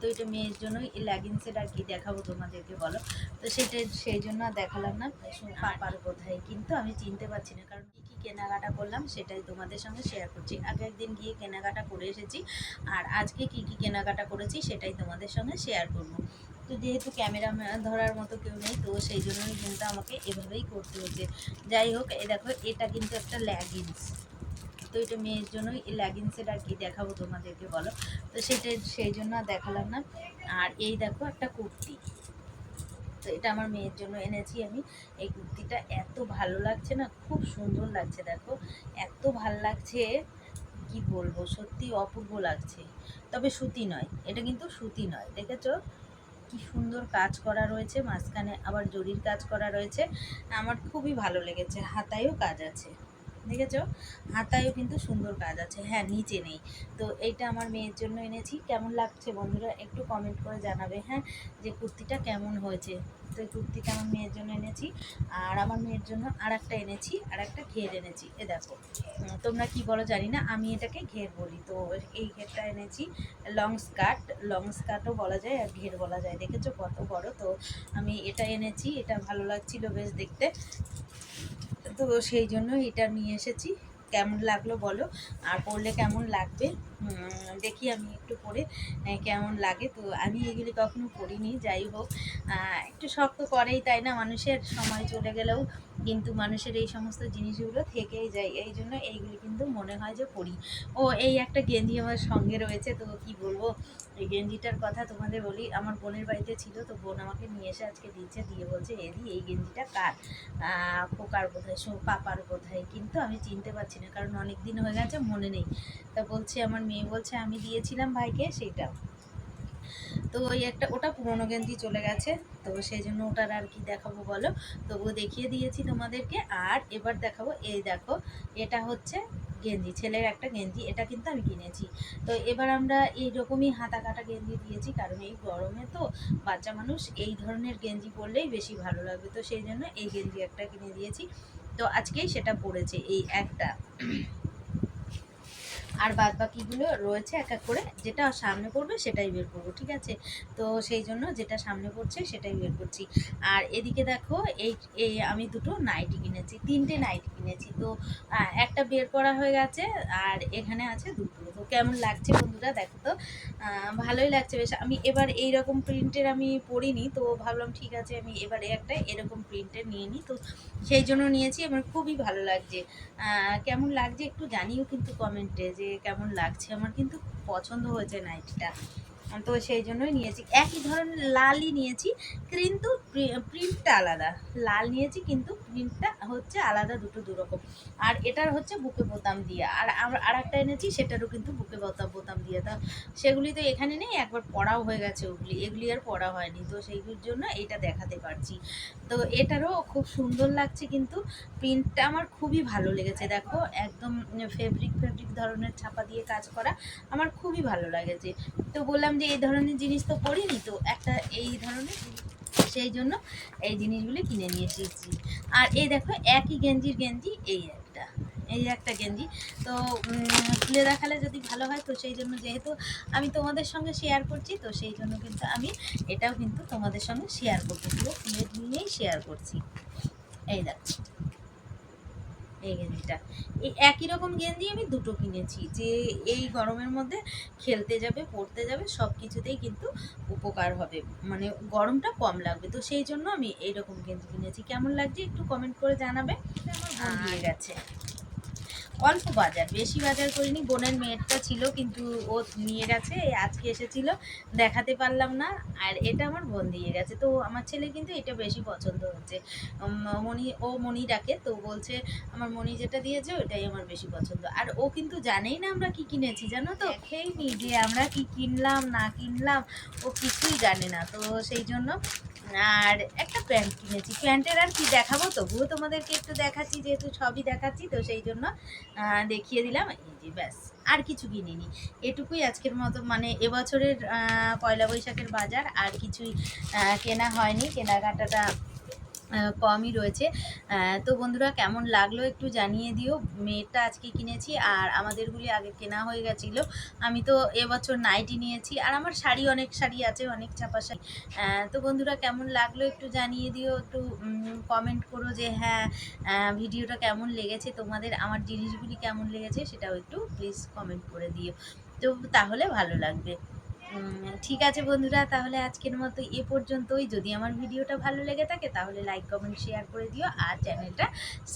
তো এটা মেয়ের জন্যই এই লেগিংসের আর কি দেখাবো তোমাদেরকে বলো? তো সেটা সেই জন্য আর দেখালাম না। পাপার কোথায়? কিন্তু আমি চিনতে পারছি না কারণ কী কী কেনাকাটা করলাম সেটাই তোমাদের সঙ্গে শেয়ার করছি। আগে একদিন গিয়ে কেনাকাটা করে এসেছি আর আজকে কি কি কেনাকাটা করেছি সেটাই তোমাদের সঙ্গে শেয়ার করব। তো যেহেতু ক্যামেরা ধরার মতো কেউ নেই তো সেই জন্যই কিন্তু আমাকে এভাবেই করতে হচ্ছে। যাই হোক এই দেখো এটা কিন্তু একটা ল্যাগিংস তো এটা মেয়ের জন্যই এই ল্যাগিংসের আর কি দেখাবো তোমাদেরকে, বলো? তো সেটা সেই জন্য দেখালাম না। আর এই দেখো একটা কুর্তি। তো এটা আমার মেয়ের জন্য এনেছি আমি। এই কুর্তিটা এত ভালো লাগছে না, খুব সুন্দর লাগছে দেখো। এত ভালো লাগছে, কি বলব, সত্যি অপূর্ব লাগছে। তবে সুতি নয়, এটা কিন্তু সুতি নয়, দেখেছ? কি সুন্দর কাজ করা রয়েছে, মাঝখানে আবার জরির কাজ করা রয়েছে। আমার খুবই ভালো লেগেছে, হাতায়ও কাজ আছে। দেখেছ? হাতায়ও কিন্তু সুন্দর কাজ আছে। হ্যাঁ নিচে নেই। তো এইটা আমার মেয়ের জন্য এনেছি। কেমন লাগছে বন্ধুরা একটু কমেন্ট করে জানাবে। হ্যাঁ যে কুর্তিটা কেমন হয়েছে? তো এই কুর্তিটা আমার মেয়ের জন্য এনেছি। আর আমার মেয়ের জন্য আর একটা এনেছি আর একটা ঘের এনেছি। এ দেখো। তোমরা কি বলো জানি না, আমি এটাকে ঘের বলি। তো এই ঘেরটা এনেছি। Long skirt. লং স্কার্টও বলা যায় আর ঘের বলা যায়। দেখেছ কত বড়? তো আমি এটা এনেছি। এটা ভালো লাগছিল বেশ দেখতে। তো সেই জন্য এটা নিয়ে এসেছি। কেমন লাগল বলো? আর পড়লে কেমন লাগবে? দেখি আমি একটু পরে কেমন লাগে। তো আমি এগুলি কখনো পরিনি যাই হোক। একটু শক্ত করেই, তাই না? মানুষের সময় চলে গেলেও কিন্তু মানুষের এই সমস্ত জিনিসগুলো থেকেই যায়। এই জন্য এইগুলি কিন্তু মনে হয় যে পড়ি। ও, এই একটা গেঞ্জি আমার সঙ্গে রয়েছে, তো কি বলব? এই গেঞ্জিটার কথা তোমাদের বলি, আমার বোনের বাড়িতে ছিল, তো বোন আমাকে নিয়ে এসে আজকে দিচ্ছে, দিয়ে বলছে এদি এই গেঞ্জিটা কার? খোকার বোধহয়, সো- পাপার বোধহয়। কিন্তু আমি চিনতে পারছি না, কারণ অনেক দিন হয়ে গেছে, মনে নেই। তা বলছে, আমার মেয়ে বলছে, আমি দিয়েছিলাম ভাইকে সেইটা। তো ওই একটা, ওটা পুরোনো গেঞ্জি চলে গেছে। তো সেই জন্য ওটার আর কি দেখাবো বলো? তবুও দেখিয়ে দিয়েছি তোমাদেরকে। আর এবার দেখাবো, এই দেখো, এটা হচ্ছে গেঞ্জি, ছেলের একটা গেঞ্জি, এটা কিন্তু আমি কিনেছি। তো এবার আমরা এইরকমই হাতা কাটা গেঞ্জি দিয়েছি, কারণ এই গরমে তো বাচ্চা মানুষ এই ধরনের গেঞ্জি পরলেই বেশি ভালো লাগবে। তো সেই জন্য এই গেঞ্জি একটা কিনে দিয়েছি। তো আজকেই সেটা পড়েছে এই একটা। আর বাদ বাকিগুলো রয়েছে এক এক করে, যেটা সামনে পড়বে সেটাই বের করব, ঠিক আছে? তো সেই জন্য যেটা সামনে পড়ছে সেটাই বের করছি। আর এদিকে দেখো, এই এই আমি দুটো নাইটি কিনেছি, তিনটে নাইটি কিনেছি। তো একটা বের করা হয়ে গেছে আর এখানে আছে দুটো। কেমন লাগছে বন্ধুরা? দেখো তো। ভালোই লাগছে বেশ। আমি এবার এই রকম প্রিন্টের আমি পড়িনি তো ভাবলাম ঠিক আছে, আমি এবারে একটা এরকম প্রিন্টের নিয়ে নিই। তো সেই জন্য নিয়েছি, আমার খুবই ভালো লাগছে। কেমন লাগছে একটু জানিও কিন্তু কমেন্টে যে কেমন লাগছে। আমার কিন্তু পছন্দ হয়েছে নাইটিটা। তো সেই জন্যই নিয়েছি। একই ধরনের লালই নিয়েছি, কিন্তু প্রিন্টটা আলাদা। লাল নিয়েছি, কিন্তু প্রিন্টটা হচ্ছে আলাদা, দুটো দুরকম। আর এটার হচ্ছে বুকে বোতাম দিয়ে। আর আর- আর একটা এনেছি, সেটারও কিন্তু বুকে বোতাম বোতাম দিয়ে। তা সেগুলি তো এখানে নেই, একবার পড়াও হয়ে গেছে ওগুলি। এগুলি আর পড়া হয়নি, তো সেইগুলির জন্য এটা দেখাতে পারছি। তো এটারও খুব সুন্দর লাগছে, কিন্তু প্রিন্টটা আমার খুবই ভালো লেগেছে। দেখো, একদম ফেব্রিক ফেব্রিক ধরনের ছাপা দিয়ে কাজ করা আমার খুবই ভালো লাগেছে তো বললাম যে এই ধরনের জিনিস তো করিনি তো একটা এই ধরনের সেই জন্য এই জিনিসগুলি কিনে নিয়ে এসেছি। আর এই দেখো, একই গেঞ্জির গেঞ্জি, এই একটা এই একটা গেঞ্জি। তো খুলে দেখালে যদি ভালো হয়, তো সেই জন্য যেহেতু আমি তোমাদের সঙ্গে শেয়ার করছি, তো সেই জন্য কিন্তু আমি এটাও কিন্তু তোমাদের সঙ্গে শেয়ার করতে পুরো খুলে নিয়েই শেয়ার করছি। এই দেখো। এই গেঞ্জিটা। এই একই রকম গেঞ্জি আমি দুটো কিনেছি যে এই গরমের মধ্যে খেলতে যাবে পড়তে যাবে সব কিছুতেই কিন্তু উপকার হবে। মানে গরমটা কম লাগবে। তো সেই জন্য আমি এইরকম গেঞ্জি কিনেছি। কেমন লাগছে একটু কমেন্ট করে জানাবে আমার গেছে। অল্প বাজার, বেশি বাজার করিনি, বোনের মেয়েরটা ছিল, কিন্তু ও নিয়ে গেছে আজকে এসেছিল, দেখাতে পারলাম না, আর এটা আমার বোন দিয়ে গেছে, তো আমার ছেলে কিন্তু এটা বেশি পছন্দ হচ্ছে। মণি, ও মণি ডাকে, তো বলছে, আমার মণি যেটা দিয়েছে ওটাই আমার বেশি পছন্দ। আর ও কিন্তু জানেই না আমরা কি কিনেছি, জানো তো? খেইনি যে আমরা কি কিনলাম, না কিনলাম, ও কিছুই জানে না, তো সেই জন্য, আর একটা প্যান্ট কিনেছি। প্যান্টের আর কি দেখাবো তবুও তোমাদেরকে একটু দেখাচ্ছি, যেহেতু সবই দেখাচ্ছি, তো সেই জন্য দেখিয়ে দিলাম। এই যে ব্যাস, আর কিছু কিনিনি। এটুকুই আজকের মতো। মানে এবছরের পয়লা বৈশাখের বাজার আর কিছুই কেনা হয়নি। কেনাকাটাটা কমই রয়েছে। তো বন্ধুরা কেমন লাগল একটু জানিয়ে দিও। মেয়েরটা আজকে কিনেছি আর আমাদেরগুলি আগে কেনা হয়ে গেছিল। আমি তো এবছর নাইটি নিয়েছি আর আমার শাড়ি অনেক শাড়ি আছে, অনেক চাপা শাড়ি। তো বন্ধুরা কেমন লাগল একটু জানিয়ে দিও। একটু কমেন্ট করো যে হ্যাঁ ভিডিওটা কেমন লেগেছে? তোমাদের আমার জিনিসগুলি কেমন লেগেছে সেটাও একটু প্লিজ কমেন্ট করে দিও। তো তাহলে ভালো লাগবে। ঠিক আছে বন্ধুরা, তাহলে আজকের মতো এ পর্যন্তই। যদি আমার ভিডিওটা ভালো লেগে থাকে, তাহলে লাইক কমেন্ট শেয়ার করে দিও আর চ্যানেলটা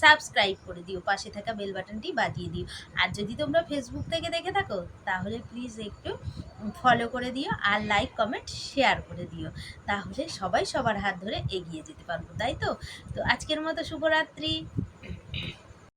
সাবস্ক্রাইব করে দিও। পাশে থাকা বেল বাটনটি বাজিয়ে দিও। আর যদি তোমরা ফেসবুক থেকে দেখে থাকো, তাহলে প্লিজ একটু ফলো করে দিও আর লাইক কমেন্ট শেয়ার করে দিও। তাহলে সবাই সবার হাত ধরে এগিয়ে যেতে পারব, তাই তো? তো আজকের মতো শুভরাত্রি।